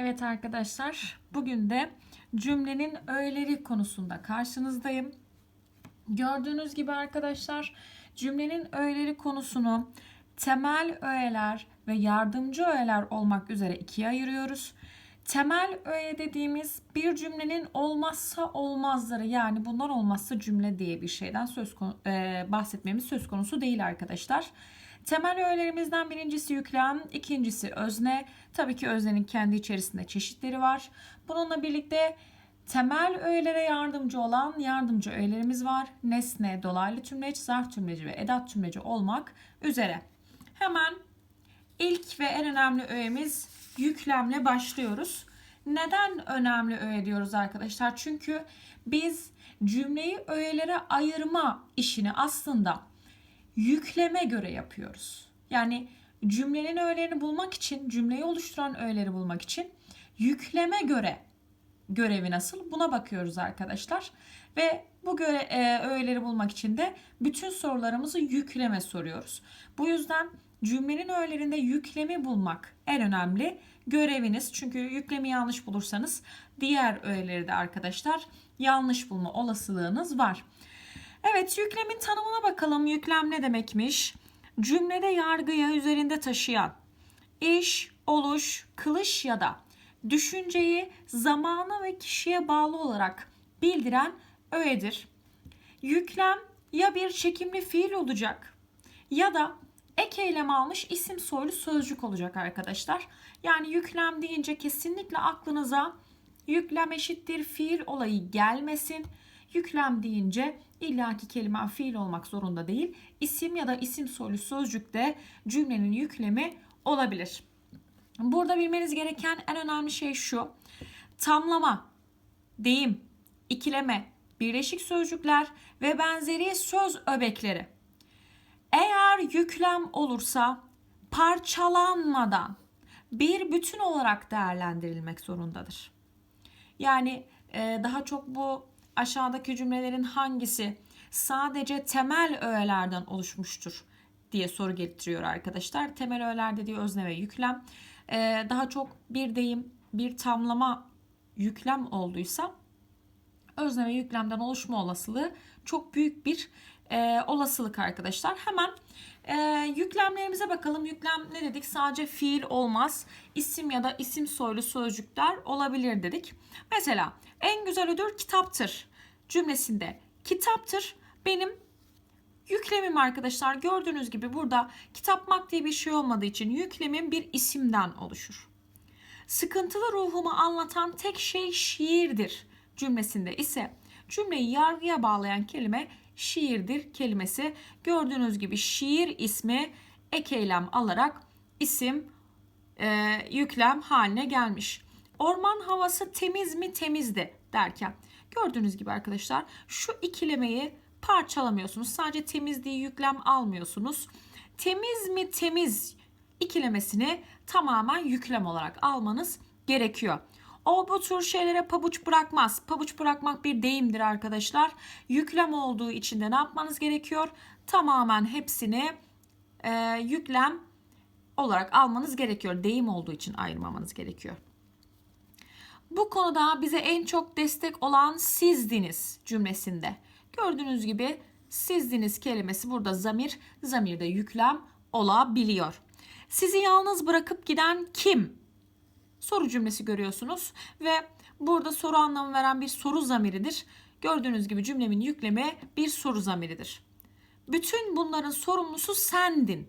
Evet arkadaşlar, bugün de cümlenin öğeleri konusunda karşınızdayım. Gördüğünüz gibi arkadaşlar, cümlenin öğeleri konusunu temel öğeler ve yardımcı öğeler olmak üzere ikiye ayırıyoruz. Temel öğe dediğimiz bir cümlenin olmazsa olmazları yani bunlar olmazsa cümle diye bir şeyden söz konu, e, bahsetmemiz söz konusu değil arkadaşlar. Temel öğelerimizden birincisi yüklem, ikincisi özne. Tabii ki öznenin kendi içerisinde çeşitleri var. Bununla birlikte temel öğelere yardımcı olan yardımcı öğelerimiz var. Nesne, dolaylı tümleç, zarf tümleci ve edat tümleci olmak üzere. Hemen ilk ve en önemli öğemiz yüklemle başlıyoruz. Neden önemli öğe diyoruz arkadaşlar? Çünkü biz cümleyi öğelere ayırma işini aslında yükleme göre yapıyoruz. Yani cümlenin öğelerini bulmak için, cümleyi oluşturan öğeleri bulmak için yükleme göre görevi nasıl? Buna bakıyoruz arkadaşlar. Ve bu göre e, öğeleri bulmak için de bütün sorularımızı yükleme soruyoruz. Bu yüzden cümlenin öğelerinde yüklemi bulmak en önemli göreviniz. Çünkü yüklemi yanlış bulursanız diğer öğeleri de arkadaşlar yanlış bulma olasılığınız var. Evet yüklemin tanımına bakalım. Yüklem ne demekmiş? Cümlede yargıya üzerinde taşıyan iş, oluş, kılış ya da düşünceyi zamana ve kişiye bağlı olarak bildiren öğedir. Yüklem ya bir çekimli fiil olacak ya da ek eylem almış isim soylu sözcük olacak arkadaşlar. Yani yüklem deyince kesinlikle aklınıza yüklem eşittir fiil olayı gelmesin. Yüklem deyince illaki kelime fiil olmak zorunda değil. İsim ya da isim soylu sözcük de cümlenin yüklemi olabilir. Burada bilmeniz gereken en önemli şey şu. Tamlama, deyim, ikileme, birleşik sözcükler ve benzeri söz öbekleri. Eğer yüklem olursa parçalanmadan bir bütün olarak değerlendirilmek zorundadır. Yani e, daha çok bu aşağıdaki cümlelerin hangisi sadece temel öğelerden oluşmuştur diye soru getiriyor arkadaşlar. Temel öğeler dediği özne ve yüklem. Ee, daha çok bir deyim, bir tamlama yüklem olduysa özne ve yüklemden oluşma olasılığı çok büyük bir e, olasılık arkadaşlar. Hemen e, yüklemlerimize bakalım. Yüklem ne dedik? Sadece fiil olmaz. İsim ya da isim soylu sözcükler olabilir dedik. Mesela en güzel ödül kitaptır cümlesinde kitaptır benim yüklemim arkadaşlar. Gördüğünüz gibi burada kitapmak diye bir şey olmadığı için yüklemim bir isimden oluşur. Sıkıntılı ruhumu anlatan tek şey şiirdir cümlesinde ise cümleyi yargıya bağlayan kelime şiirdir kelimesi. Gördüğünüz gibi şiir ismi ek eylem alarak isim e, yüklem haline gelmiş. Orman havası temiz mi temizdi derken gördüğünüz gibi arkadaşlar şu ikilemeyi parçalamıyorsunuz. Sadece temizliği yüklem almıyorsunuz. Temiz mi temiz ikilemesini tamamen yüklem olarak almanız gerekiyor. O bu tür şeylere pabuç bırakmaz. Pabuç bırakmak bir deyimdir arkadaşlar. Yüklem olduğu için de ne yapmanız gerekiyor? Tamamen hepsini e, yüklem olarak almanız gerekiyor. Deyim olduğu için ayırmamanız gerekiyor. Bu konuda bize en çok destek olan sizdiniz cümlesinde. Gördüğünüz gibi sizdiniz kelimesi burada zamir, zamirde yüklem olabiliyor. Sizi yalnız bırakıp giden kim? Soru cümlesi görüyorsunuz ve burada soru anlamı veren bir soru zamiridir. Gördüğünüz gibi cümlemin yüklemi bir soru zamiridir. Bütün bunların sorumlusu sendin.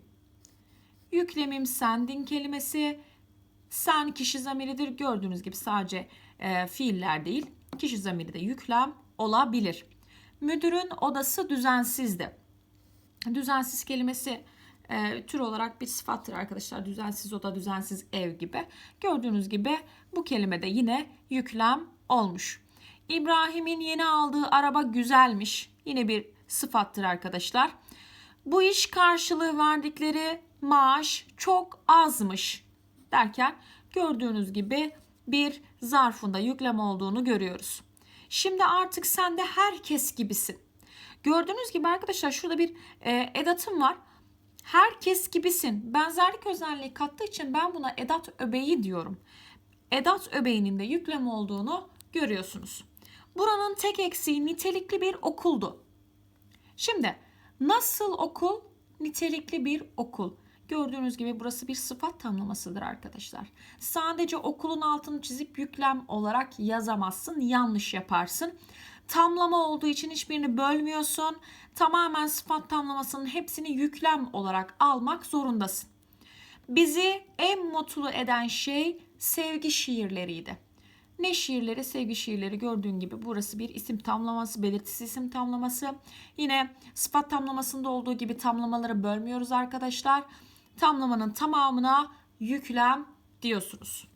Yüklemim sendin kelimesi sen kişi zamiridir. Gördüğünüz gibi sadece e, fiiller değil kişi zamiri de yüklem olabilir. Müdürün odası düzensizdi. Düzensiz kelimesi e, tür olarak bir sıfattır arkadaşlar. Düzensiz oda, düzensiz ev gibi. Gördüğünüz gibi bu kelime de yine yüklem olmuş. İbrahim'in yeni aldığı araba güzelmiş. Yine bir sıfattır arkadaşlar. Bu iş karşılığı verdikleri maaş çok azmış derken gördüğünüz gibi bir zarfında yüklem olduğunu görüyoruz. Şimdi artık sen de herkes gibisin. Gördüğünüz gibi arkadaşlar şurada bir e, edatım var. Herkes gibisin. Benzerlik özelliği kattığı için ben buna edat öbeği diyorum. edat öbeğinin de yüklem olduğunu görüyorsunuz. Buranın tek eksiği nitelikli bir okuldu. Şimdi nasıl okul? Nitelikli bir okul. Gördüğünüz gibi burası bir sıfat tamlamasıdır arkadaşlar. Sadece okulun altını çizip yüklem olarak yazamazsın. Yanlış yaparsın. Tamlama olduğu için hiçbirini bölmüyorsun. Tamamen sıfat tamlamasının hepsini yüklem olarak almak zorundasın. Bizi en mutlu eden şey sevgi şiirleriydi. Ne şiirleri? Sevgi şiirleri gördüğün gibi burası bir isim tamlaması, belirtisi isim tamlaması. Yine sıfat tamlamasında olduğu gibi tamlamaları bölmüyoruz arkadaşlar. Tamlamanın tamamına yüklem diyorsunuz.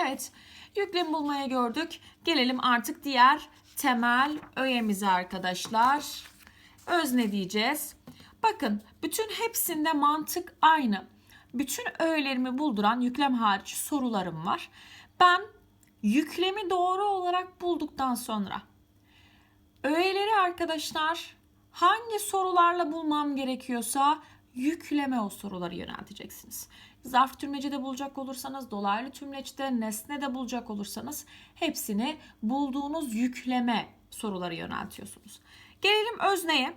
Evet, yüklem bulmaya gördük. Gelelim artık diğer temel öğemize arkadaşlar. Özne diyeceğiz. Bakın bütün hepsinde mantık aynı. Bütün öğelerimi bulduran yüklem hariç sorularım var. Ben yüklemi doğru olarak bulduktan sonra öğeleri arkadaşlar hangi sorularla bulmam gerekiyorsa yükleme o soruları yönelteceksiniz. Zarf tümlecede bulacak olursanız, dolaylı tümleçte, nesnede bulacak olursanız hepsini bulduğunuz yükleme soruları yöneltiyorsunuz. Gelelim özneye.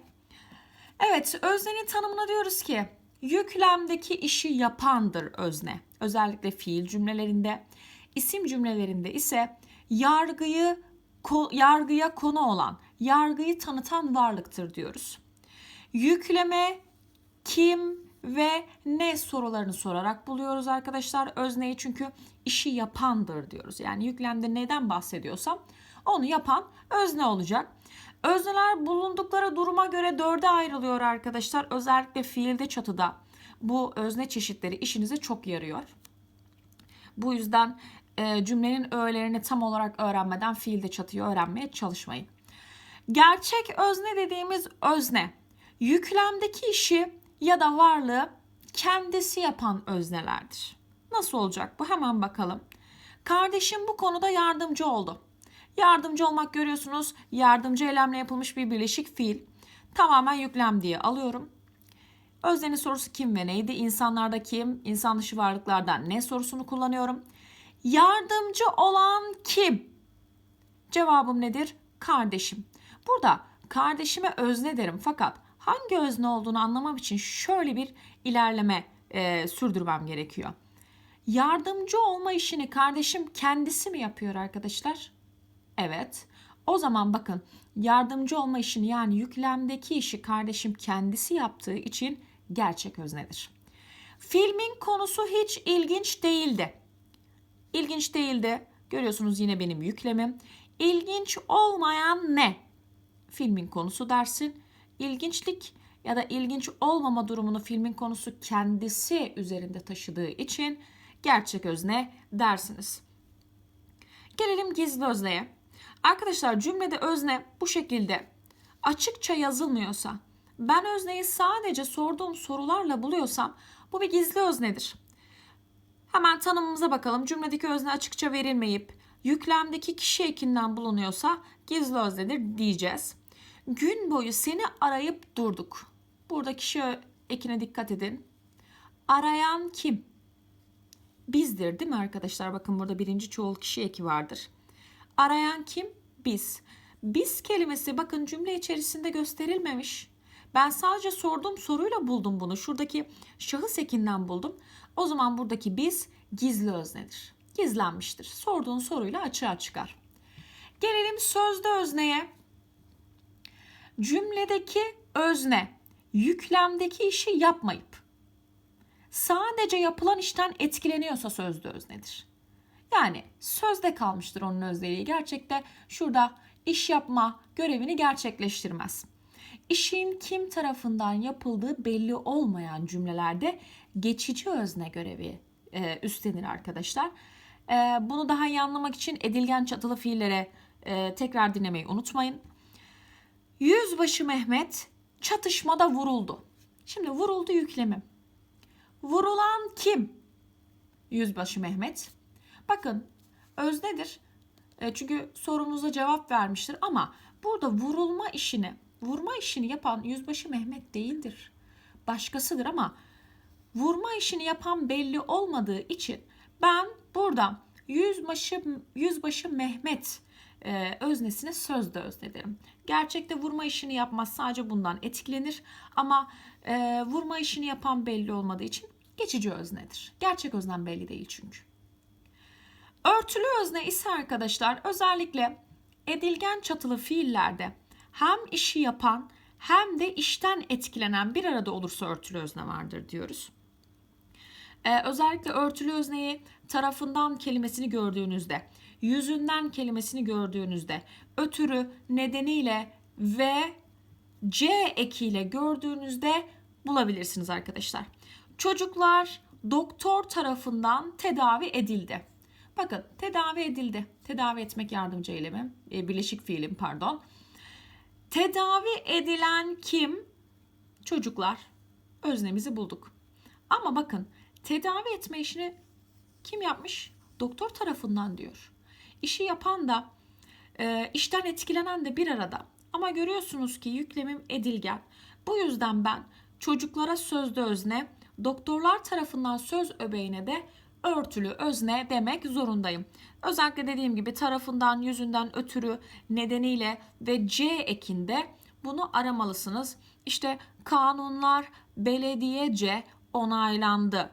Evet, öznenin tanımına diyoruz ki yüklemdeki işi yapandır özne. Özellikle fiil cümlelerinde, isim cümlelerinde ise yargıyı yargıya konu olan, yargıyı tanıtan varlıktır diyoruz. Yükleme kim ve ne sorularını sorarak buluyoruz arkadaşlar özneyi çünkü işi yapandır diyoruz. Yani yüklemde neden bahsediyorsam onu yapan özne olacak. Özneler bulundukları duruma göre dörde ayrılıyor arkadaşlar. Özellikle fiilde çatıda bu özne çeşitleri işinize çok yarıyor. Bu yüzden e, cümlenin öğelerini tam olarak öğrenmeden fiilde çatıyı öğrenmeye çalışmayın. Gerçek özne dediğimiz özne yüklemdeki işi ya da varlığı kendisi yapan öznelerdir. Nasıl olacak bu? Hemen bakalım. Kardeşim bu konuda yardımcı oldu. Yardımcı olmak görüyorsunuz. Yardımcı eylemle yapılmış bir birleşik fiil. Tamamen yüklem diye alıyorum. Öznenin sorusu kim ve neydi? İnsanlarda kim? İnsan dışı varlıklardan ne sorusunu kullanıyorum. Yardımcı olan kim? Cevabım nedir? Kardeşim. Burada kardeşime özne derim fakat hangi özne olduğunu anlamam için şöyle bir ilerleme e, sürdürmem gerekiyor. Yardımcı olma işini kardeşim kendisi mi yapıyor arkadaşlar? Evet. O zaman bakın yardımcı olma işini yani yüklemdeki işi kardeşim kendisi yaptığı için gerçek öznedir. Filmin konusu hiç ilginç değildi. İlginç değildi. Görüyorsunuz yine benim yüklemim. İlginç olmayan ne? Filmin konusu dersin. İlginçlik ya da ilginç olmama durumunu filmin konusu kendisi üzerinde taşıdığı için gerçek özne dersiniz. Gelelim gizli özneye. Arkadaşlar cümlede özne bu şekilde açıkça yazılmıyorsa, ben özneyi sadece sorduğum sorularla buluyorsam bu bir gizli öznedir. Hemen tanımımıza bakalım. Cümledeki özne açıkça verilmeyip yüklemdeki kişi ekinden bulunuyorsa gizli öznedir diyeceğiz. Gün boyu seni arayıp durduk. Burada kişi ekine dikkat edin. Arayan kim? Bizdir değil mi arkadaşlar? Bakın burada birinci çoğul kişi eki vardır. Arayan kim? Biz. Biz kelimesi bakın cümle içerisinde gösterilmemiş. Ben sadece sorduğum soruyla buldum bunu. Şuradaki şahıs ekinden buldum. O zaman buradaki biz gizli öznedir. Gizlenmiştir. Sorduğun soruyla açığa çıkar. Gelelim sözde özneye. Cümledeki özne yüklemdeki işi yapmayıp sadece yapılan işten etkileniyorsa sözde öznedir. Yani sözde kalmıştır onun özelliği. Gerçekte şurada iş yapma görevini gerçekleştirmez. İşin kim tarafından yapıldığı belli olmayan cümlelerde geçici özne görevi e, üstlenir arkadaşlar. E, bunu daha iyi anlamak için edilgen çatılı fiillere e, tekrar dinlemeyi unutmayın. Yüzbaşı Mehmet çatışmada vuruldu. Şimdi vuruldu yüklemi. Vurulan kim? Yüzbaşı Mehmet. Bakın öznedir. E, çünkü sorumuza cevap vermiştir ama burada vurulma işini, vurma işini yapan Yüzbaşı Mehmet değildir. Başkasıdır ama vurma işini yapan belli olmadığı için ben burada yüzbaşı, yüzbaşı Mehmet e, öznesine sözde özne. Gerçekte vurma işini yapmaz sadece bundan etkilenir ama e, vurma işini yapan belli olmadığı için geçici öznedir. Gerçek öznem belli değil çünkü. Örtülü özne ise arkadaşlar özellikle edilgen çatılı fiillerde hem işi yapan hem de işten etkilenen bir arada olursa örtülü özne vardır diyoruz. Ee, özellikle örtülü özneyi tarafından kelimesini gördüğünüzde, yüzünden kelimesini gördüğünüzde, ötürü nedeniyle ve C ekiyle gördüğünüzde bulabilirsiniz arkadaşlar. Çocuklar doktor tarafından tedavi edildi. Bakın tedavi edildi. Tedavi etmek yardımcı eylemi, e, birleşik fiilim pardon. Tedavi edilen kim? Çocuklar. Öznemizi bulduk. Ama bakın tedavi etme işini kim yapmış? Doktor tarafından diyor. İşi yapan da e, işten etkilenen de bir arada. Ama görüyorsunuz ki yüklemim edilgen. Bu yüzden ben çocuklara sözde özne, doktorlar tarafından söz öbeğine de örtülü özne demek zorundayım. Özellikle dediğim gibi tarafından, yüzünden, ötürü, nedeniyle ve C ekinde bunu aramalısınız. İşte kanunlar belediyece onaylandı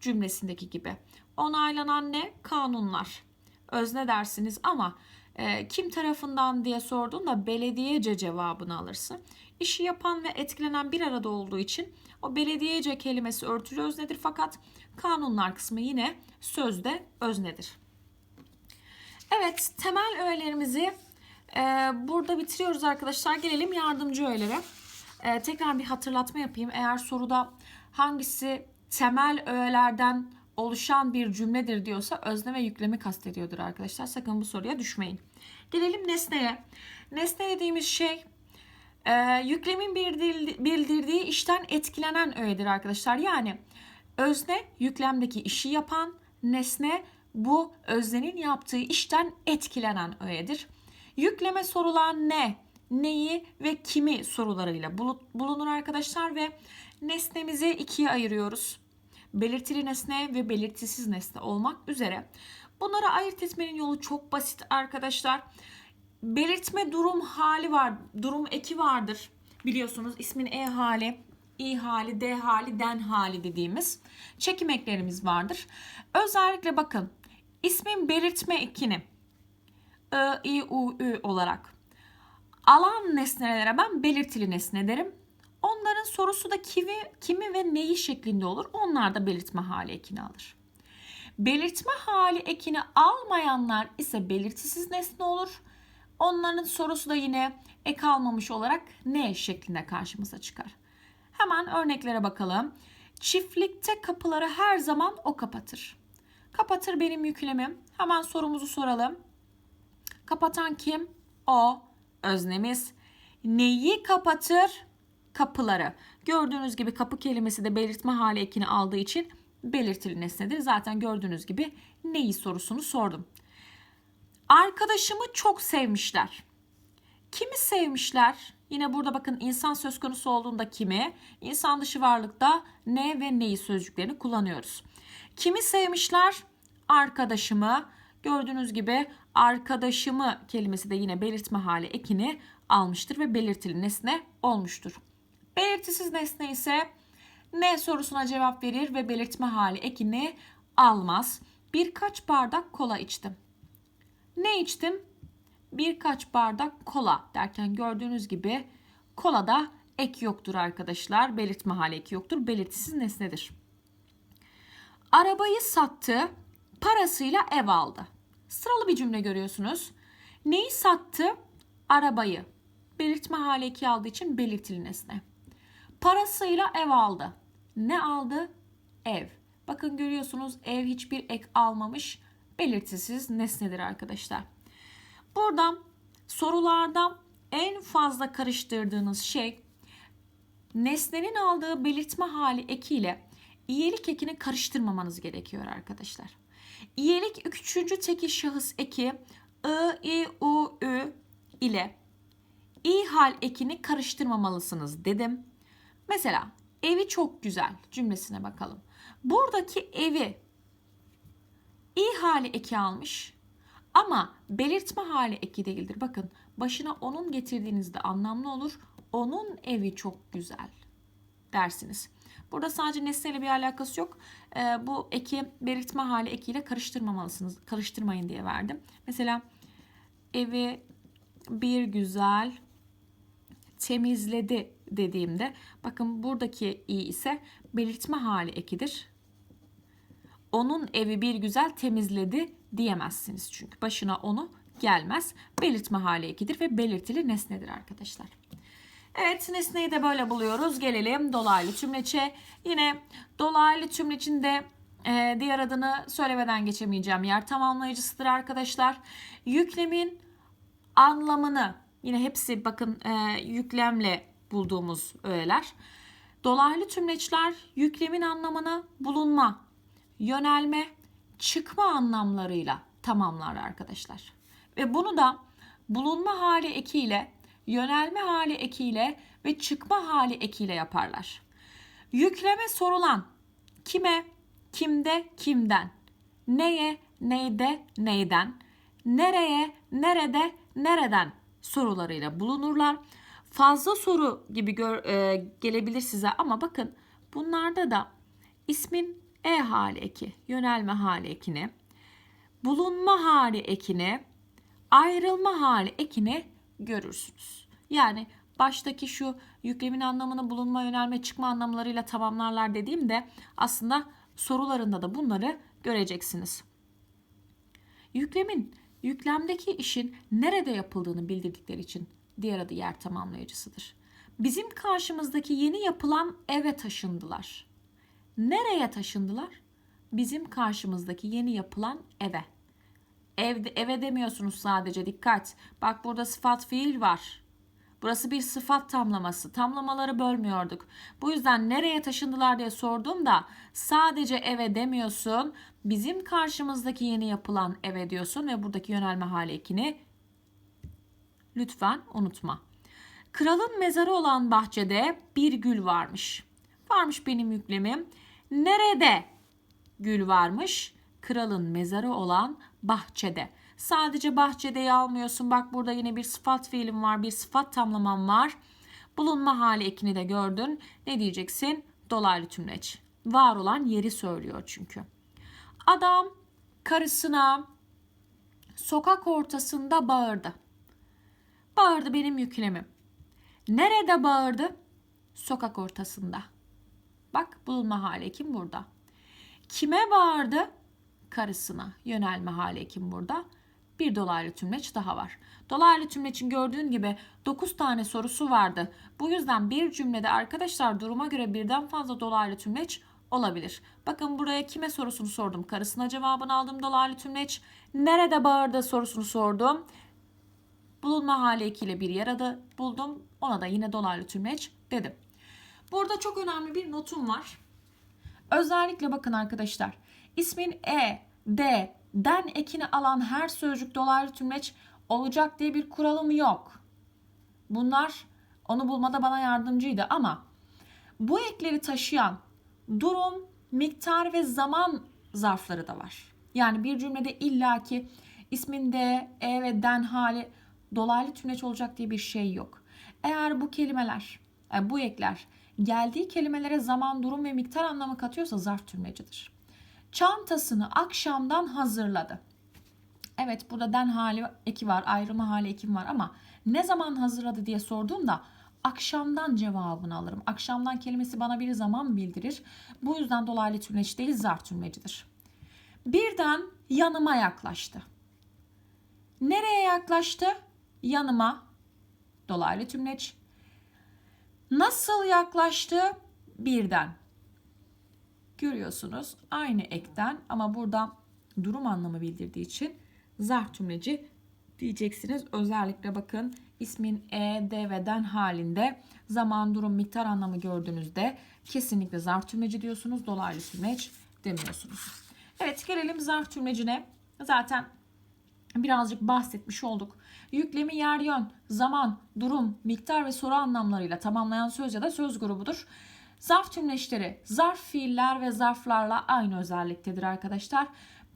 cümlesindeki gibi. Onaylanan ne? Kanunlar. Özne dersiniz ama e, kim tarafından diye sorduğunda belediyece cevabını alırsın. İşi yapan ve etkilenen bir arada olduğu için o belediyece kelimesi örtülü öznedir fakat kanunlar kısmı yine sözde öznedir. Evet temel öğelerimizi e, burada bitiriyoruz arkadaşlar. Gelelim yardımcı öğelere. E, tekrar bir hatırlatma yapayım. Eğer soruda hangisi temel öğelerden oluşan bir cümledir diyorsa özne ve yüklemi kastediyordur arkadaşlar. Sakın bu soruya düşmeyin. Gelelim nesneye. Nesne dediğimiz şey e, yüklemin bildirdiği işten etkilenen öğedir arkadaşlar. Yani özne yüklemdeki işi yapan, nesne bu öznenin yaptığı işten etkilenen öğedir. Yükleme sorulan ne, neyi ve kimi sorularıyla bulunur arkadaşlar ve nesnemizi ikiye ayırıyoruz. Belirtili nesne ve belirtisiz nesne olmak üzere. Bunları ayırt etmenin yolu çok basit arkadaşlar. Belirtme durum hali var, durum eki vardır. Biliyorsunuz ismin E hali, i hali, d hali, den hali dediğimiz çekim eklerimiz vardır. Özellikle bakın ismin belirtme ekini I, I, U, Ü olarak alan nesnelere ben belirtili nesne derim. Onların sorusu da kimi, kimi ve neyi şeklinde olur. Onlar da belirtme hali ekini alır. Belirtme hali ekini almayanlar ise belirtisiz nesne olur. Onların sorusu da yine ek almamış olarak ne şeklinde karşımıza çıkar. Hemen örneklere bakalım. Çiftlikte kapıları her zaman o kapatır. Kapatır benim yüklemim. Hemen sorumuzu soralım. Kapatan kim? O. Öznemiz. Neyi kapatır? Kapıları. Gördüğünüz gibi kapı kelimesi de belirtme hali ekini aldığı için belirtili nesnedir. Zaten gördüğünüz gibi neyi sorusunu sordum. Arkadaşımı çok sevmişler. Kimi sevmişler? Yine burada bakın insan söz konusu olduğunda kimi, insan dışı varlıkta ne ve neyi sözcüklerini kullanıyoruz. Kimi sevmişler? Arkadaşımı. Gördüğünüz gibi arkadaşımı kelimesi de yine belirtme hali ekini almıştır ve belirtili nesne olmuştur. Belirtisiz nesne ise ne sorusuna cevap verir ve belirtme hali ekini almaz. Birkaç bardak kola içtim. Ne içtim? Birkaç bardak kola derken gördüğünüz gibi kolada ek yoktur arkadaşlar. Belirtme hali eki yoktur. Belirtisiz nesnedir. Arabayı sattı, parasıyla ev aldı. Sıralı bir cümle görüyorsunuz. Neyi sattı? Arabayı. Belirtme hali eki aldığı için belirtili nesne. Parasıyla ev aldı. Ne aldı? Ev. Bakın görüyorsunuz ev hiçbir ek almamış. Belirtisiz nesnedir arkadaşlar. Buradan sorularda en fazla karıştırdığınız şey nesnenin aldığı belirtme hali ekiyle iyilik ekini karıştırmamanız gerekiyor arkadaşlar. İyilik üçüncü tekil şahıs eki I, I, U, Ü ile i hal ekini karıştırmamalısınız dedim. Mesela evi çok güzel cümlesine bakalım. Buradaki evi İ hali eki almış ama belirtme hali eki değildir. Bakın başına onun getirdiğinizde anlamlı olur. Onun evi çok güzel dersiniz. Burada sadece nesneyle bir alakası yok. Ee, bu eki belirtme hali ekiyle karıştırmamalısınız. Karıştırmayın diye verdim. Mesela evi bir güzel temizledi dediğimde bakın buradaki i ise belirtme hali ekidir. Onun evi bir güzel temizledi diyemezsiniz çünkü başına onu gelmez. Belirtme hali ekidir ve belirtili nesnedir arkadaşlar. Evet nesneyi de böyle buluyoruz. Gelelim dolaylı tümleçe. Yine dolaylı tümlecin de e, diğer adını söylemeden geçemeyeceğim yer tamamlayıcısıdır arkadaşlar. Yüklemin anlamını yine hepsi bakın e, yüklemle bulduğumuz öğeler. Dolaylı tümleçler yüklemin anlamını bulunma, yönelme, çıkma anlamlarıyla tamamlar arkadaşlar. Ve bunu da bulunma hali ekiyle, yönelme hali ekiyle ve çıkma hali ekiyle yaparlar. Yükleme sorulan kime, kimde, kimden, neye, neyde, neyden, nereye, nerede, nereden sorularıyla bulunurlar. Fazla soru gibi gör, e, gelebilir size ama bakın bunlarda da ismin e hali eki, yönelme hali ekini, bulunma hali ekini, ayrılma hali ekini görürsünüz. Yani baştaki şu yüklemin anlamını bulunma, yönelme, çıkma anlamlarıyla tamamlarlar dediğimde aslında sorularında da bunları göreceksiniz. Yüklemin yüklemdeki işin nerede yapıldığını bildirdikleri için diğer adı yer tamamlayıcısıdır. Bizim karşımızdaki yeni yapılan eve taşındılar. Nereye taşındılar? Bizim karşımızdaki yeni yapılan eve. Evde, eve demiyorsunuz sadece dikkat. Bak burada sıfat fiil var. Burası bir sıfat tamlaması. Tamlamaları bölmüyorduk. Bu yüzden nereye taşındılar diye sorduğumda sadece eve demiyorsun. Bizim karşımızdaki yeni yapılan eve diyorsun ve buradaki yönelme hali ekini lütfen unutma. Kralın mezarı olan bahçede bir gül varmış. Varmış benim yüklemim. Nerede gül varmış? Kralın mezarı olan bahçede. Sadece bahçedeyi almıyorsun. Bak burada yine bir sıfat fiilim var. Bir sıfat tamlamam var. Bulunma hali ekini de gördün. Ne diyeceksin? Dolaylı tümleç. Var olan yeri söylüyor çünkü. Adam karısına sokak ortasında bağırdı. Bağırdı benim yüklemim. Nerede bağırdı? Sokak ortasında. Bak bulunma hali kim burada? Kime bağırdı? Karısına. Yönelme hali kim burada? Bir dolaylı tümleç daha var. Dolaylı tümleçin gördüğün gibi 9 tane sorusu vardı. Bu yüzden bir cümlede arkadaşlar duruma göre birden fazla dolaylı tümleç olabilir. Bakın buraya kime sorusunu sordum. Karısına cevabını aldım dolaylı tümleç. Nerede bağırdı sorusunu sordum. Bulunma hali ekiyle bir yer adı buldum. Ona da yine dolaylı tümleç dedim. Burada çok önemli bir notum var. Özellikle bakın arkadaşlar. İsmin e, d, den ekini alan her sözcük dolaylı tümleç olacak diye bir kuralım yok. Bunlar onu bulmada bana yardımcıydı ama bu ekleri taşıyan durum, miktar ve zaman zarfları da var. Yani bir cümlede illaki isminde e ve den hali dolaylı tümleç olacak diye bir şey yok. Eğer bu kelimeler, yani bu ekler geldiği kelimelere zaman, durum ve miktar anlamı katıyorsa zarf tümlecidir. Çantasını akşamdan hazırladı. Evet burada den hali eki var, ayrılma hali ekim var ama ne zaman hazırladı diye sorduğumda akşamdan cevabını alırım. Akşamdan kelimesi bana bir zaman bildirir. Bu yüzden dolaylı tümleç değil zarf tümlecidir. Birden yanıma yaklaştı. Nereye yaklaştı? Yanıma. Dolaylı tümleç. Nasıl yaklaştı? Birden. Görüyorsunuz aynı ekten ama burada durum anlamı bildirdiği için zarf tümleci diyeceksiniz. Özellikle bakın ismin e, d ve den halinde zaman, durum, miktar anlamı gördüğünüzde kesinlikle zarf tümleci diyorsunuz. Dolaylı tümleç demiyorsunuz. Evet gelelim zarf tümlecine. Zaten birazcık bahsetmiş olduk. Yüklemi yer yön, zaman, durum, miktar ve soru anlamlarıyla tamamlayan söz ya da söz grubudur. Zarf tümleçleri zarf fiiller ve zarflarla aynı özelliktedir arkadaşlar.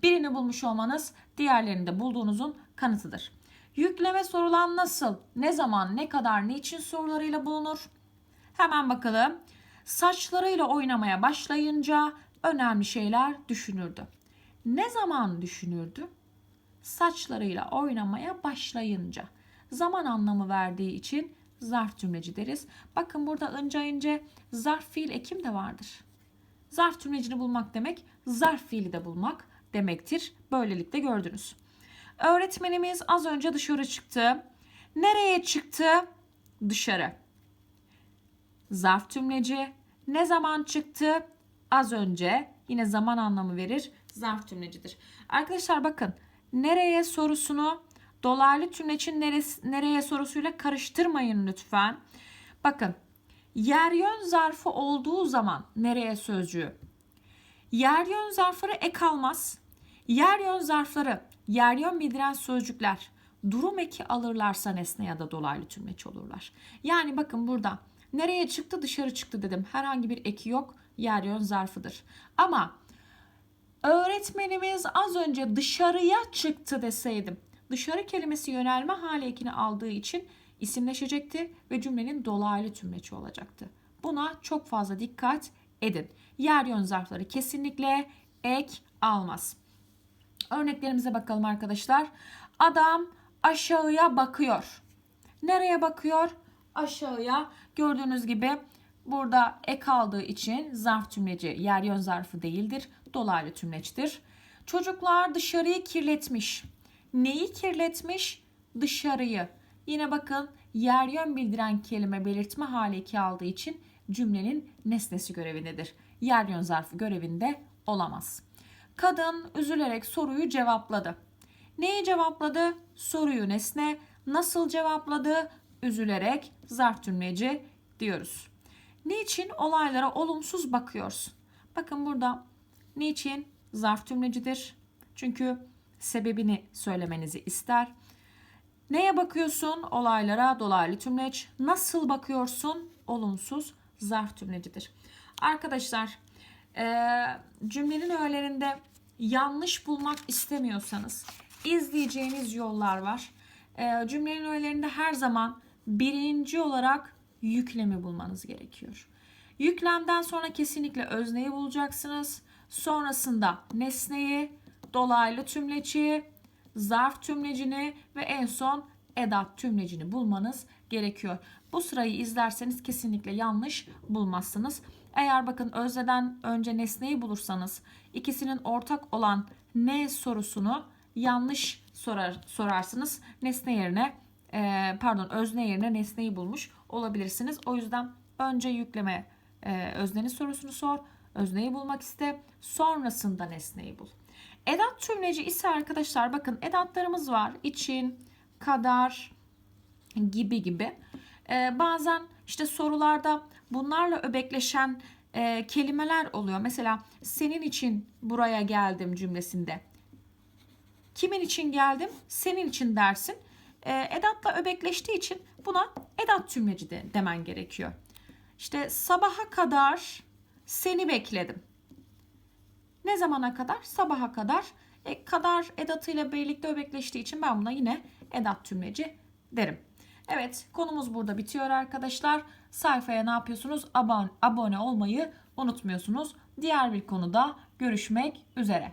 Birini bulmuş olmanız diğerlerini de bulduğunuzun kanıtıdır. Yükleme sorulan nasıl, ne zaman, ne kadar, niçin sorularıyla bulunur? Hemen bakalım. Saçlarıyla oynamaya başlayınca önemli şeyler düşünürdü. Ne zaman düşünürdü? Saçlarıyla oynamaya başlayınca. Zaman anlamı verdiği için zarf cümleci deriz. Bakın burada önce ince zarf fiil ekim de vardır. Zarf cümlecini bulmak demek zarf fiili de bulmak demektir. Böylelikle gördünüz. Öğretmenimiz az önce dışarı çıktı. Nereye çıktı? Dışarı. Zarf cümleci. Ne zaman çıktı? Az önce. Yine zaman anlamı verir. Zarf cümlecidir. Arkadaşlar bakın. Nereye sorusunu dolaylı tümlecin neresi, nereye sorusuyla karıştırmayın lütfen. Bakın. Yer yön zarfı olduğu zaman nereye sözcüğü? Yer yön zarfları ek almaz. Yer yön zarfları, yer yön bildiren sözcükler durum eki alırlarsa nesne ya da dolaylı tümleç olurlar. Yani bakın burada nereye çıktı dışarı çıktı dedim. Herhangi bir eki yok. Yer yön zarfıdır. Ama öğretmenimiz az önce dışarıya çıktı deseydim. Dışarı kelimesi yönelme hali ekini aldığı için isimleşecekti ve cümlenin dolaylı tümleci olacaktı. Buna çok fazla dikkat edin. Yer yön zarfları kesinlikle ek almaz. Örneklerimize bakalım arkadaşlar. Adam aşağıya bakıyor. Nereye bakıyor? Aşağıya. Gördüğünüz gibi burada ek aldığı için zarf tümleci yer yön zarfı değildir. Dolaylı tümleçtir. Çocuklar dışarıyı kirletmiş. Neyi kirletmiş? Dışarıyı. Yine bakın yer yön bildiren kelime belirtme hali eki aldığı için cümlenin nesnesi görevindedir. Yer yön zarfı görevinde olamaz. Kadın üzülerek soruyu cevapladı. Neyi cevapladı? Soruyu nesne. Nasıl cevapladı? Üzülerek zarf cümleci diyoruz. Niçin olaylara olumsuz bakıyorsun? Bakın burada niçin zarf cümlecidir. Çünkü sebebini söylemenizi ister. Neye bakıyorsun? Olaylara dolaylı tümleç. Nasıl bakıyorsun? Olumsuz zarf cümlecidir. Arkadaşlar cümlenin öğelerinde yanlış bulmak istemiyorsanız izleyeceğiniz yollar var. cümlenin öğelerinde her zaman birinci olarak yüklemi bulmanız gerekiyor. Yüklemden sonra kesinlikle özneyi bulacaksınız. Sonrasında nesneyi, dolaylı tümleci, zarf tümlecini ve en son edat tümlecini bulmanız gerekiyor. Bu sırayı izlerseniz kesinlikle yanlış bulmazsınız. Eğer bakın özneden önce nesneyi bulursanız ikisinin ortak olan ne sorusunu yanlış sorar, sorarsınız. Nesne yerine e, pardon özne yerine nesneyi bulmuş olabilirsiniz. O yüzden önce yükleme e, öznenin sorusunu sor. Özneyi bulmak iste. Sonrasında nesneyi bul. Edat tümleci ise arkadaşlar bakın edatlarımız var. İçin, kadar gibi gibi. Ee, bazen işte sorularda bunlarla öbekleşen e, kelimeler oluyor. Mesela senin için buraya geldim cümlesinde. Kimin için geldim? Senin için dersin. E, edatla öbekleştiği için buna edat tümleci de demen gerekiyor. İşte sabaha kadar seni bekledim. Ne zamana kadar? Sabaha kadar. E, kadar edatıyla birlikte öbekleştiği için ben buna yine edat tümleci derim. Evet konumuz burada bitiyor arkadaşlar. Sayfaya ne yapıyorsunuz? Abone, abone olmayı unutmuyorsunuz. Diğer bir konuda görüşmek üzere.